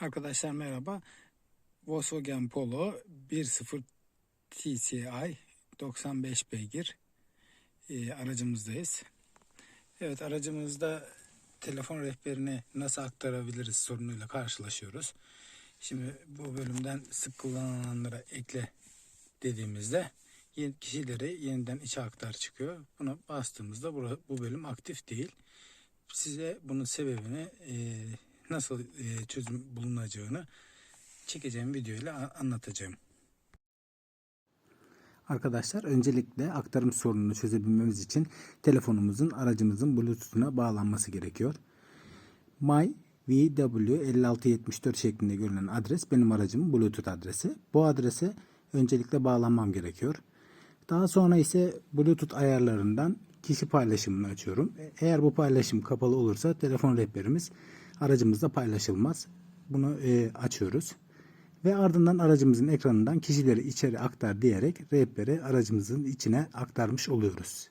Arkadaşlar merhaba. Volkswagen Polo 1.0 TCI 95 beygir e, aracımızdayız. Evet aracımızda telefon rehberini nasıl aktarabiliriz sorunuyla karşılaşıyoruz. Şimdi bu bölümden sık kullanılanlara ekle dediğimizde kişileri yeniden içe aktar çıkıyor. Buna bastığımızda bu bölüm aktif değil. Size bunun sebebini e, nasıl e, çözüm bulunacağını çekeceğim video ile a- anlatacağım. Arkadaşlar öncelikle aktarım sorununu çözebilmemiz için telefonumuzun aracımızın bluetooth'una bağlanması gerekiyor. My VW5674 şeklinde görünen adres benim aracımın bluetooth adresi. Bu adrese öncelikle bağlanmam gerekiyor. Daha sonra ise bluetooth ayarlarından kişi paylaşımını açıyorum. Eğer bu paylaşım kapalı olursa telefon rehberimiz aracımızda paylaşılmaz. Bunu e, açıyoruz. Ve ardından aracımızın ekranından kişileri içeri aktar diyerek rehberi aracımızın içine aktarmış oluyoruz.